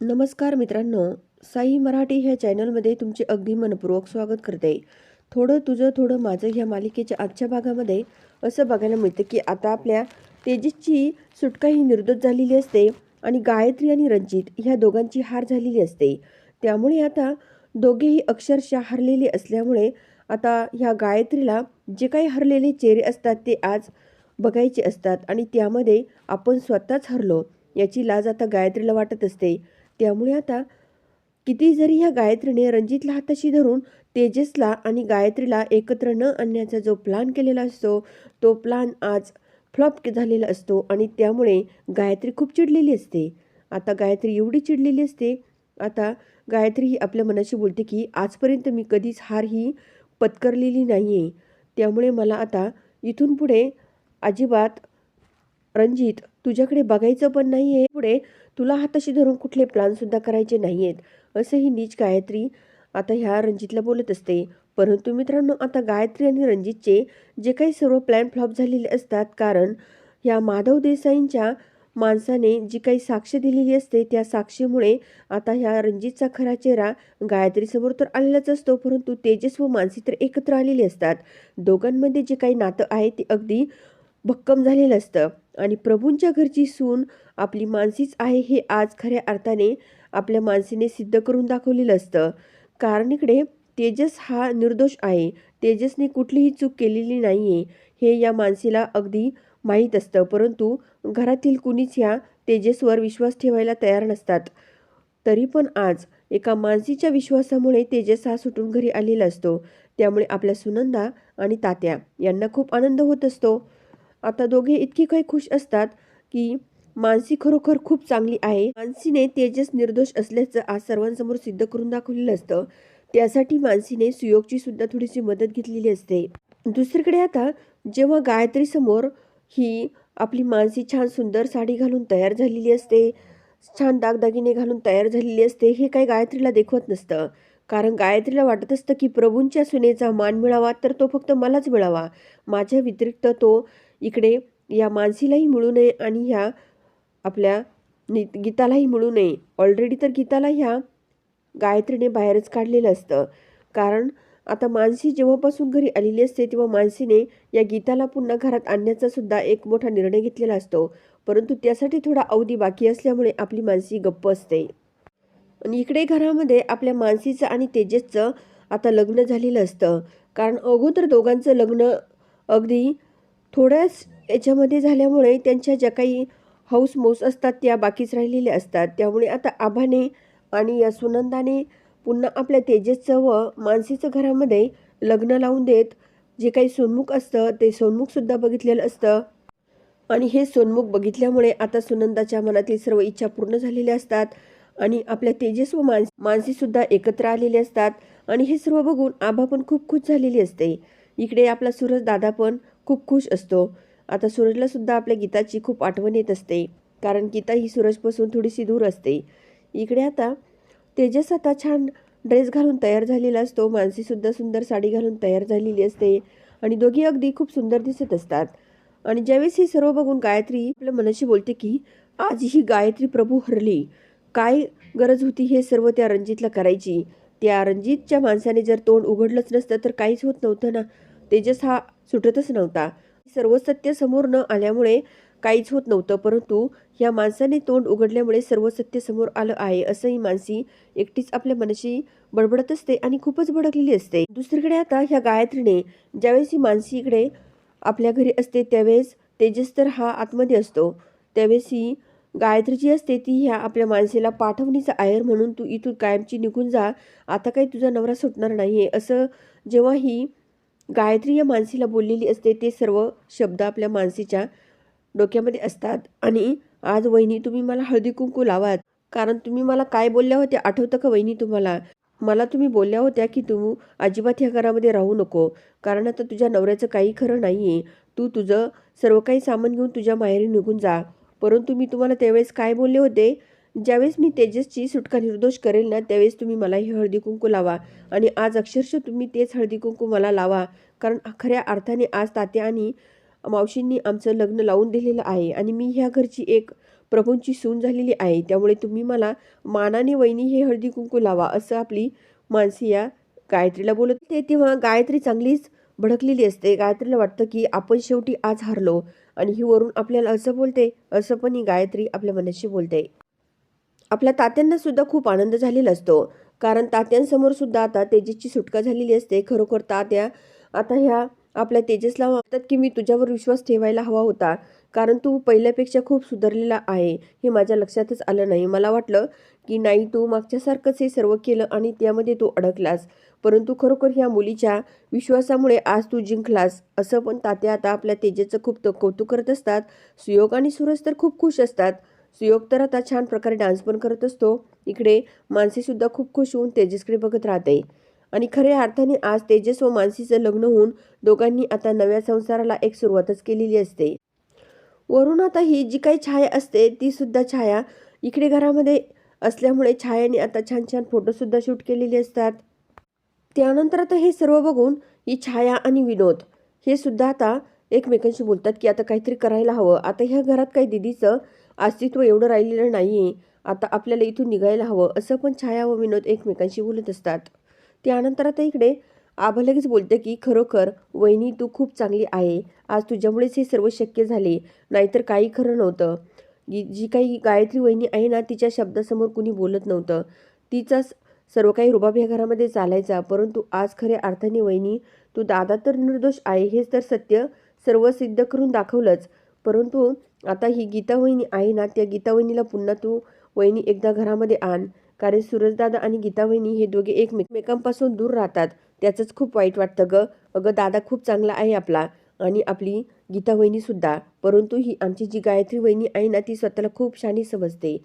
नमस्कार मित्रांनो साई मराठी ह्या चॅनलमध्ये तुमचे अगदी मनपूर्वक स्वागत करते. थोडं तुझं थोडं माझं ह्या मालिकेच्या आजच्या भागामध्ये असं बघायला मिळतं की आता आपल्या तेजसची सुटका ही निर्दोष झालेली असते आणि गायत्री आणि रंजित ह्या दोघांची हार झालेली असते. त्यामुळे आता दोघेही अक्षरशः हरलेले असल्यामुळे आता ह्या गायत्रीला जे काही हरलेले चेहरे असतात ते आज बघायचे असतात आणि त्यामध्ये आपण स्वतःच हरलो याची लाज आता गायत्रीला वाटत असते. त्यामुळे आता किती जरी ह्या गायत्रीने रणजितला हाताशी धरून तेजसला आणि गायत्रीला एकत्र न आणण्याचा जो प्लान केलेला असतो तो प्लान आज फ्लॉप झालेला असतो आणि त्यामुळे गायत्री खूप चिडलेली असते. आता गायत्री एवढी चिडलेली असते आता गायत्री ही आपल्या मनाशी बोलते की आजपर्यंत मी कधीच हार ही पत्करलेली नाही आहे त्यामुळे मला आता इथून पुढे अजिबात रणजित तुझ्याकडे बघायचं पण नाही आहे पुढे तुला हाताशी धरून कुठले प्लानसुद्धा करायचे नाही आहेत असं ही नीच गायत्री आता ह्या रणजितला बोलत असते. परंतु मित्रांनो आता गायत्री आणि रणजितचे जे काही सर्व प्लॅन फ्लॉप झालेले असतात कारण ह्या माधव देसाईंच्या माणसाने जी काही साक्ष दिलेली असते त्या साक्षीमुळे आता ह्या रणजितचा खरा चेहरा गायत्रीसमोर तर आलेलाच असतो परंतु तेजस व मानसी तर एकत्र आलेली असतात. दोघांमध्ये जे काही नातं आहे ते अगदी भक्कम झालेलं असतं. आणि प्रभूंच्या घरची सून आपली मानसीच आहे हे आज खऱ्या अर्थाने आपल्या मानसीने सिद्ध करून दाखवलेलं असतं. कारण इकडे तेजस हा निर्दोष आहे. तेजसने कुठलीही चूक केलेली नाही आहे हे या मानसीला अगदी माहीत असतं. परंतु घरातील कुणीच ह्या तेजसवर विश्वास ठेवायला तयार नसतात. तरी पण आज एका मानसीच्या विश्वासामुळे तेजस हा सुटून घरी आलेला असतो. त्यामुळे आपल्या सुनंदा आणि तात्या यांना खूप आनंद होत असतो. आता दोघे इतकी काही खुश असतात की मानसी खरोखर खूप चांगली आहे. मानसीने तेजस निर्दोष असल्याचं आज सर्वांसमोर सिद्ध करून दाखवलेलं असतं. त्यासाठी मानसीने सुयोगची सुद्धा थोडीशी मदत घेतलेली असते. दुसरीकडे आता जेव्हा गायत्री समोर ही आपली मानसी छान सुंदर साडी घालून तयार झालेली असते छान दागदागिने घालून तयार झालेली असते हे काही गायत्रीला देखवत नसतं. कारण गायत्रीला वाटत असतं की प्रभूंच्या सुनेचा मान मिळावा तर तो फक्त मलाच मिळावा. माझ्या व्यतिरिक्त तो इकडे या मानसीलाही मिळू नये आणि ह्या आपल्या नि गीतालाही मिळू नये. ऑलरेडी तर गीताला ह्या गायत्रीने बाहेरच काढलेलं असतं. कारण आता मानसी जेव्हापासून घरी आलेली असते तेव्हा मानसीने या गीताला पुन्हा घरात आणण्याचा सुद्धा एक मोठा निर्णय घेतलेला असतो. परंतु त्यासाठी थोडा अवधी बाकी असल्यामुळे आपली मानसी गप्प असते. आणि इकडे घरामध्ये आपल्या मानसीचं आणि तेजसचं आता लग्न झालेलं असतं. कारण अगोदर दोघांचं लग्न अगदी थोड्याच याच्यामध्ये झाल्यामुळे त्यांच्या ज्या काही हौस मौस असतात त्या बाकीच राहिलेल्या असतात. त्यामुळे आता आभाने आणि या सुनंदाने पुन्हा आपल्या तेजसचं व मानसीचं घरामध्ये लग्न लावून देत जे काही सोनमुख असतं ते सोनमुखसुद्धा बघितलेलं असतं. आणि हे सोनमुख बघितल्यामुळे आता सुनंदाच्या मनातील सर्व इच्छा पूर्ण झालेल्या असतात आणि आपल्या तेजस व मानस मानसीसुद्धा एकत्र आलेले असतात. आणि हे सर्व बघून आभा पण खूप खुश झालेली असते. इकडे आपला सूरज दादा पण खूप खुश असतो. आता सूरजला सुद्धा आपल्या गीताची खूप आठवण येत असते. कारण गीता ही सूरजपासून थोडीशी दूर असते. इकडे आता तेजस आता छान ड्रेस घालून तयार झालेला असतो. मानसीसुद्धा सुंदर साडी घालून तयार झालेली असते. आणि दोघी अगदी खूप सुंदर दिसत असतात. आणि ज्यावेळेस हे सर्व बघून गायत्री आपल्या मनाशी बोलते की आज ही गायत्री प्रभू हरली. काय गरज होती हे सर्व त्या रणजितला करायची. त्या रणजितच्या माणसाने जर तोंड उघडलंच नसतं तर काहीच होत नव्हतं ना. तेजस हा सुटतच नव्हता. सर्व सत्य समोर न आल्यामुळे काहीच होत नव्हतं परंतु ह्या माणसाने तोंड उघडल्यामुळे सर्व सत्य समोर आलं आहे असं ही मानसी एकटीच आपल्या मनाशी बडबडत असते आणि खूपच भडकलेली असते. दुसरीकडे आता ह्या गायत्रीने ज्यावेळेस ही मानसी इकडे आपल्या घरी असते त्यावेळेस तेजस तर हा आतमध्ये असतो. त्यावेळेस ही गायत्री जी असते ती ह्या आपल्या माणसेला पाठवणीचा आयर म्हणून तू इथून कायमची निघून जा आता काही तुझा नवरा सुटणार नाही आहे असं जेव्हा ही गायत्री या मानसीला बोललेली असते ते सर्व शब्द आपल्या मानसीच्या डोक्यामध्ये असतात. आणि आज वहिनी तुम्ही मला हळदी कुंकू लावात. कारण तुम्ही मला काय बोलल्या होत्या आठवतं का वहिनी तुम्हाला? मला तुम्ही बोलल्या होत्या की तू अजिबात ह्या घरामध्ये राहू नको. कारण आता तुझ्या नवऱ्याचं काही खरं नाही आहे तू तुझं सर्व काही सामान घेऊन तुझ्या माहेरी निघून जा. परंतु मी तुम्हाला त्यावेळेस काय बोलले होते? ज्यावेळेस मी तेजसची सुटका निर्दोष करेल ना त्यावेळेस तुम्ही मला ही हळदी कुंकू लावा. आणि आज अक्षरशः तुम्ही तेच हळदी कुंकू मला लावा. कारण खऱ्या अर्थाने आज तात्या आणि मावशींनी आमचं लग्न लावून दिलेलं आहे. आणि मी ह्या घरची एक प्रभूंची सून झालेली आहे. त्यामुळे तुम्ही मला मानाने वहिनी हे हळदी कुंकू लावा असं आपली मानसी या गायत्रीला बोलत ते तेव्हा गायत्री चांगलीच भडकलेली असते. गायत्रीला वाटतं की आपण शेवटी आज हरलो. आणि ही वरून आपल्याला असं बोलते असं पण ही गायत्री आपल्या मनाशी बोलते. आपल्या तात्यांना सुद्धा खूप आनंद झालेला असतो. कारण तात्यांसमोर सुद्धा आता तेजसची सुटका झालेली असते. खरोखर तात्या आता ह्या आपल्या तेजसला वाटतात की मी तुझ्यावर विश्वास ठेवायला हवा होता. कारण तू पहिल्यापेक्षा खूप सुधारलेला आहे. हे माझ्या लक्षातच आलं नाही. मला वाटलं की नाही तू मागच्यासारखंच हे सर्व केलं आणि त्यामध्ये तू अडकलास. परंतु खरोखर ह्या मुलीच्या विश्वासामुळे आज तू जिंकलास. असं पण तात्या आता आपल्या तेजेचं खूप तो कौतुक करत असतात. सुयोग आणि सूरज तर खूप खुश असतात. सुयोग तर आता छान प्रकारे डान्स पण करत असतो. इकडे मानसीसुद्धा खूप खुश होऊन तेजसकडे बघत राहते. आणि खऱ्या अर्थाने आज तेजस व मानसीचं लग्न होऊन दोघांनी आता नव्या संसाराला एक सुरुवातच केलेली असते. वरून आता ही जी काही छाया असते ती सुद्धा छाया इकडे घरामध्ये असल्यामुळे छायाने आता छान छान फोटोसुद्धा शूट केलेले असतात. त्यानंतर आता हे सर्व बघून ही छाया आणि विनोद हे सुद्धा आता एकमेकांशी बोलतात की आता काहीतरी करायला हवं. आता ह्या घरात काही दिदीचं अस्तित्व एवढं राहिलेलं नाही आहे आता आपल्याला इथून निघायला हवं असं पण छाया व विनोद एकमेकांशी बोलत असतात. त्यानंतर आता इकडे आभा लगेच बोलते की खरोखर वहिनी तू खूप चांगली आहे. आज तुझ्यामुळेच हे सर्व शक्य झाले. नाहीतर काही खरं नव्हतं. जी जी काही गायत्री वहिनी आहे ना तिच्या शब्दासमोर कुणी बोलत नव्हतं. तिचाच सर्व काही रुबाब या घरामध्ये चालायचा. परंतु आज खऱ्या अर्थाने वहिनी तू दादा तर निर्दोष आहे हेच तर सत्य सर्व सिद्ध करून दाखवलंच. परंतु आता ही गीता वहिनी आहे ना त्या गीता वहिनीला पुन्हा तू वहिनी एकदा घरामध्ये आण. कारण सूरजदादा आणि गीता वहिनी हे दोघे एकमेकांपासून दूर राहतात. त्याचंच खूप वाईट वाटतं ग. अगं दादा खूप चांगला आहे आपला आणि आपली गीता वहिनीसुद्धा परंतु ही आमची जी गायत्री वहिनी आहे ना ती स्वतःला खूप शानी समजते.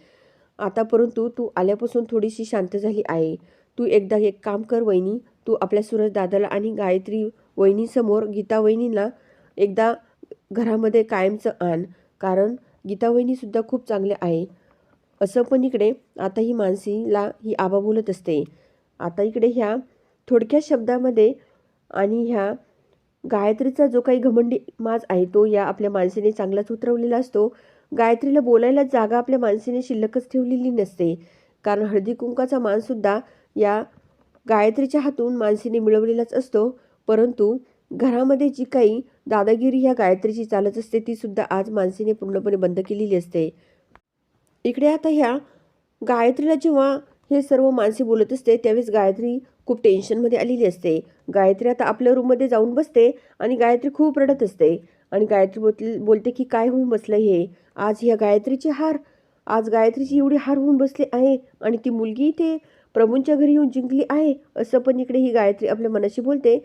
आता परंतु तू आल्यापासून थोडीशी शांत झाली आहे. तू एकदा एक काम कर वहिनी. तू आपल्या सूरज दादाला आणि गायत्री वहिनीसमोर गीता वहिनीला एकदा घरामध्ये कायमचं आण कारण गीतावहिनीसुद्धा खूप चांगले आहे. असं पण इकडे आता ही मानसीला ही आबा बोलत असते. आता इकडे ह्या थोडक्या शब्दामध्ये आणि ह्या गायत्रीचा जो काही घमंडी माज आहे तो या आपल्या माणसेने चांगलाच उतरवलेला असतो. गायत्रीला बोलायला जागा आपल्या माणसेने शिल्लकच ठेवलेली नसते. कारण हळदी कुंकाचा मानसुद्धा या गायत्रीच्या हातून मानसीने मिळवलेलाच असतो. परंतु घरामध्ये जी काही दादागिरी ह्या गायत्रीची चालत असते ती सुद्धा आज मानसीने पूर्णपणे बंद केलेली असते. इकडे आता ह्या गायत्रीला जेव्हा हे सर्व मानसी बोलत असते त्यावेळेस गायत्री खूप टेन्शनमध्ये आलेली असते. गायत्री आता आपल्या रूममध्ये जाऊन बसते आणि गायत्री खूप रडत असते. आणि गायत्री बोलते बोलते की काय होऊन बसलं हे? आज ह्या गायत्रीची हार आज गायत्रीची एवढी हार होऊन बसली आहे आणि ती मुलगी इथे प्रभूंच्या घरी येऊन जिंकली आहे असं पण इकडे ही गायत्री आपल्या मनाशी बोलते.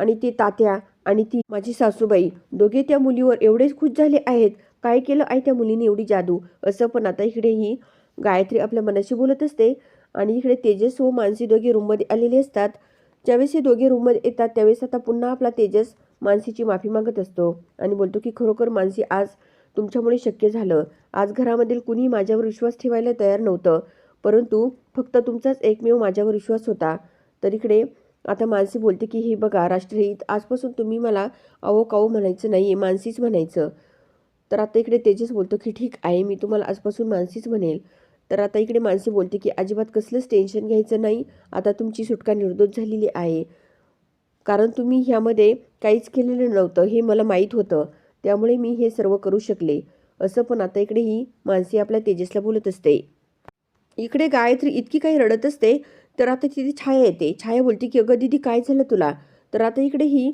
आणि ती तात्या आणि ती माझी सासूबाई. दोघे त्या मुलीवर एवढेच खुश झाले आहेत. काय केलं आहे त्या मुलीने एवढी जादू? असं पण आता इकडे ही गायत्री आपल्या मनाशी बोलत असते. आणि इकडे तेजस व मानसी दोघे रूममध्ये आलेले असतात. ज्यावेळेस हे दोघे रूममध्ये येतात त्यावेळेस आता पुन्हा आपला तेजस मानसीची माफी मागत असतो. आणि बोलतो की खरोखर मानसी आज तुमच्यामुळे शक्य झालं. आज घरामधील कुणी माझ्यावर विश्वास ठेवायला तयार नव्हतं. परंतु फक्त तुमचाच एकमेव माझ्यावर विश्वास होता. तर इकडे आता मानसी बोलते की हे बघा राष्ट्रहित आजपासून तुम्ही मला अहो काऊ म्हणायचं नाही आहे मानसीच म्हणायचं. तर आता इकडे तेजस बोलतो की ठीक आहे मी तुम्हाला आजपासून मानसीच म्हणेल. तर आता इकडे मानसी बोलते की अजिबात कसलंच टेन्शन घ्यायचं नाही आता तुमची सुटका निर्दोष झालेली आहे. कारण तुम्ही ह्यामध्ये काहीच केलेलं नव्हतं हे मला माहीत होतं त्यामुळे मी हे सर्व करू शकले. असं पण आता इकडे ही मानसी आपल्या तेजसला बोलत असते. इकडे गायत्री इतकी काही रडत असते तर आता तिथे छाया येते. छाया बोलते की अगं दीदी काय झालं तुला? तर आता इकडे ही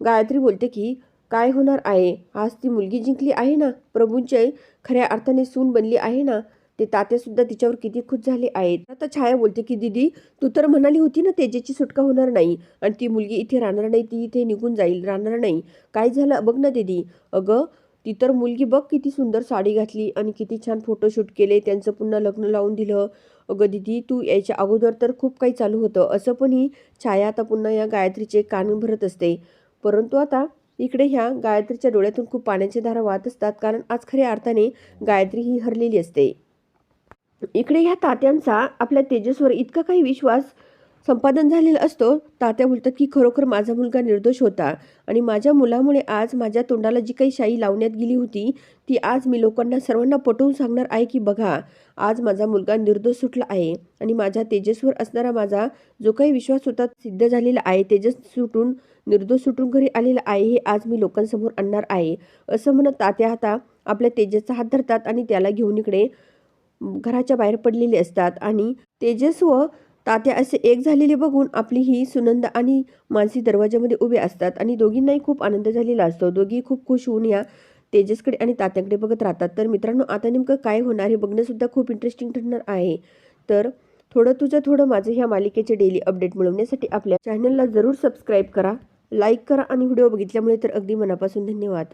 गायत्री बोलते की काय होणार आहे? आज ती मुलगी जिंकली आहे ना? प्रभूंचे खऱ्या अर्थाने सून बनली आहे ना? ते तात्यासुद्धा तिच्यावर किती खुश झाले आहेत. आता छाया बोलते की दीदी तू तर म्हणाली होती ना तेजेची सुटका होणार नाही आणि ती मुलगी इथे राहणार नाही ती इथे निघून जाईल राहणार नाही. काय झालं? बघ ना दीदी. अगं ती तर मुलगी बघ किती सुंदर साडी घातली आणि किती छान फोटोशूट केले त्यांचं पुन्हा लग्न लावून दिलं. अगं दिदी तू याच्या अगोदर तर खूप काही चालू होतं. असं पण ही छाया आता पुन्हा या गायत्रीचे कान भरत असते. परंतु आता इकडे ह्या गायत्रीच्या डोळ्यातून खूप पाण्याच्या धारा वाहत असतात कारण आज खऱ्या अर्थाने गायत्री ही हरलेली असते. इकडे ह्या तात्यांचा आपल्या तेजसवर इतका काही विश्वास संपादन झालेला असतो तात्या बोलतात की खरोखर माझा मुलगा निर्दोष होता आणि माझ्या मुलामुळे आज माझ्या तोंडाला जी काही शाई लावण्यात गेली होती ती आज मी लोकांना सर्वांना पटवून सांगणार आहे की बघा आज माझा मुलगा निर्दोष सुटला आहे आणि माझ्या तेजसवर असणारा माझा जो काही विश्वास होता सिद्ध झालेला आहे तेजस सुटून निर्दोष सुटून घरी आलेला आहे हे आज मी लोकांसमोर आणणार आहे. असं म्हणत तात्या आता आपल्या तेजसचा हात धरतात आणि त्याला घेऊन इकडे घराच्या बाहेर पडलेले असतात आणि तेजस व तात्या असे एक झालेले बघून आपली ही सुनंदा आणि मानसी दरवाजामध्ये उभे असतात आणि दोघींनाही खूप आनंद झालेला असतो. दोघी खूप खुश होऊन या तेजसकडे आणि तात्याकडे बघत राहतात. तर मित्रांनो आता नेमकं काय होणार हे बघणंसुद्धा खूप इंटरेस्टिंग ठरणार आहे. तर थोडं तुझं थोडं माझं ह्या मालिकेचे डेली अपडेट मिळवण्यासाठी आपल्या चॅनलला जरूर सबस्क्राईब करा लाईक करा आणि व्हिडिओ बघितल्यामुळे तर अगदी मनापासून धन्यवाद.